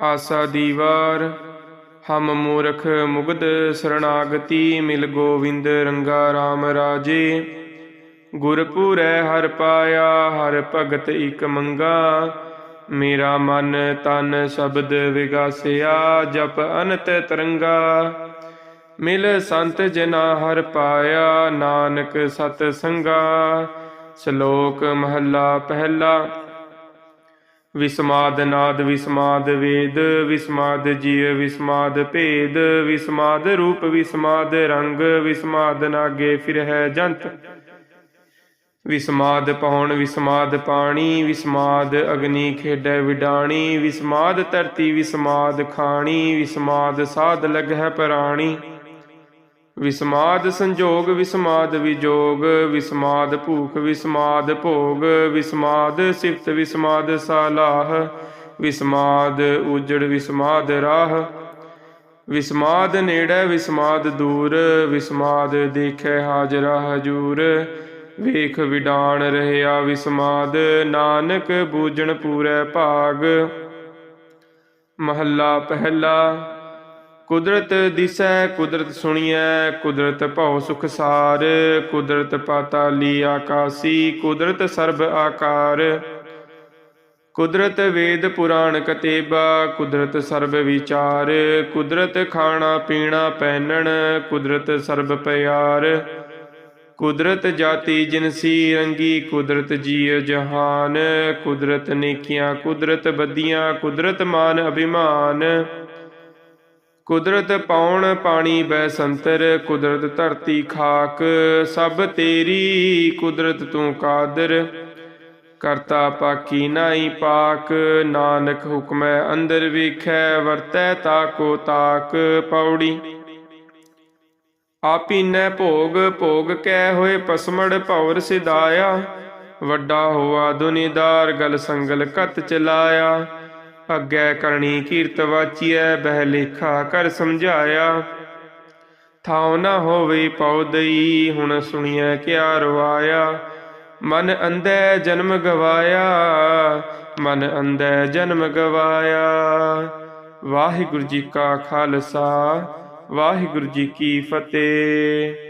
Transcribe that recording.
ਆਸਾ ਦੀਵਾਰ, ਹਮ ਮੂਰਖ ਮੁਗਧ ਸਰਣਾਗਤੀ, ਮਿਲ ਗੋਵਿੰਦ ਰੰਗਾ RAM ਰਾਜੇ। ਗੁਰਪੂਰੈ ਹਰ ਪਾਇਆ, ਹਰ ਭਗਤ ਇਕ ਮੰਗਾ। ਮੇਰਾ ਮਨ ਤਨ ਸ਼ਬਦ ਵਿਗਾਸਿਆ, ਜਪ ਅਨਤ ਤਰੰਗਾ। ਮਿਲ ਸੰਤ ਜਨਾ ਹਰ ਪਾਇਆ, ਨਾਨਕ ਸਤ ਸੰਗਾ। ਸ਼ਲੋਕ ਮਹੱਲਾ ਪਹਿਲਾ। ਵਿਸਮਾਦ ਨਾਦ, ਵਿਸਮਾਦ ਵੇਦ, ਵਿਸਮਾਦ ਜੀਵ, ਵਿਸਮਾਦ ਭੇਦ, ਵਿਸਮਾਦ ਰੂਪ, ਵਿਸਮਾਦ ਰੰਗ, ਵਿਸਮਾਦ ਨਾਗੇ ਫਿਰ ਹੈ ਜੰਤ। ਵਿਸਮਾਦ ਪਹੁਣ ਵਿਸਮਾਦ ਪਾਣੀ, ਵਿਸਮਾਦ ਅਗਨੀ ਖੇਡੈ ਵਿਡਾਣੀ, ਵਿਸਮਾਦ ਧਰਤੀ, ਵਿਸਮਾਦ ਖਾਣੀ, ਵਿਸਮਾਦ ਸਾਧ ਲਗਹਿ ਪ੍ਰਾਣੀ। ਵਿਸਮਾਦ ਸੰਜੋਗ, ਵਿਸਮਾਦ ਵਿਜੋਗ, ਵਿਸਮਾਦ ਭੂਖ, ਵਿਸਮਾਦ ਭੋਗ, ਵਿਸਮਾਦ ਸਿਫਤ, ਵਿਸਮਾਦ ਸਾਲਾਹ, ਵਿਸਮਾਦ ਉਜੜ, ਵਿਸਮਾਦ ਰਾਹ, ਵਿਸਮਾਦ ਨੇੜੇ, ਵਿਸਮਾਦ ਦੂਰ, ਵਿਸਮਾਦ ਦੇਖੈ ਹਾਜ਼ਰਾ ਹਜੂਰ, ਵੇਖ ਵਿਡਾਣ ਰਹਿਆ ਵਿਸਮਾਦ, ਨਾਨਕ ਬੂਝਣ ਪੂਰੈ ਭਾਗ, ਮਹੱਲਾ ਪਹਿਲਾ ਕੁਦਰਤ ਦਿਸੈ, ਕੁਦਰਤ ਸੁਣੀਐ, ਕੁਦਰਤ ਭਉ ਸੁਖ ਸਾਰ, ਕੁਦਰਤ ਪਾਤਾਲੀ ਆਕਾਸੀ, ਕੁਦਰਤ ਸਰਬ ਆਕਾਰ। ਕੁਦਰਤ ਵੇਦ ਪੁਰਾਣ ਕਤੇਬਾ, ਕੁਦਰਤ ਸਰਬ ਵਿਚਾਰ। ਕੁਦਰਤ ਖਾਣਾ ਪੀਣਾ ਪਹਿਨਣ, ਕੁਦਰਤ ਸਰਬ ਪਿਆਰ। ਕੁਦਰਤ ਜਾਤੀ ਜਿਨਸੀ ਰੰਗੀ, ਕੁਦਰਤ ਜੀਵ ਜਹਾਨ। ਕੁਦਰਤ ਨੇਕੀਆਂ, ਕੁਦਰਤ ਬਦੀਆਂ ਕੁਦਰਤ ਮਾਨ ਅਭਿਮਾਨ। ਕੁਦਰਤ ਪਾਉਣ ਪਾਣੀ ਬੈ ਸੰਤਰ, ਕੁਦਰਤ ਧਰਤੀ ਖਾਕ, ਸਭ ਤੇਰੀ ਕੁਦਰਤ ਤੂੰ ਕਾਦਰ। ਕਰਤਾ ਪਾਕੀ ਨਾਹੀ ਪਾਕ, ਨਾਨਕ ਹੁਕਮੈ ਅੰਦਰ ਵੇਖੈ, ਵਰਤੈ ਤਾਕੋ ਤਾਕ ਪੌੜੀ। ਆਪੀਨੈ ਭੋਗ ਭੋਗ ਕੈ ਹੋਏ ਪਸਮੜ, ਭੌਰ ਸਿਦਾਇਆ ਵੱਡਾ ਹੋਆ ਦੁਨੀਦਾਰ, ਗਲ ਸੰਗਲ ਕਤ ਚਲਾਇਆ। ਅੱਗੇ ਕਰਨੀ ਕੀਰਤ ਵਾਚੀਐ, ਬਹਿ ਲੇਖਾ ਕਰ ਸਮਝਾਇਆ। ਥਾਉ ਨਾ ਹੋਵੇ ਪਉਦਈ ਹੁਣ ਸੁਣੀਐ ਕਿਆ ਰਵਾਇਆ। ਮਨ ਅੰਧੈ ਜਨਮ ਗਵਾਇਆ, ਮਨ ਅੰਧੈ ਜਨਮ ਗਵਾਇਆ। ਵਾਹਿਗੁਰੂ ਜੀ ਕਾ ਖਾਲਸਾ, ਵਾਹਿਗੁਰੂ ਜੀ ਕੀ ਫਤਿਹ।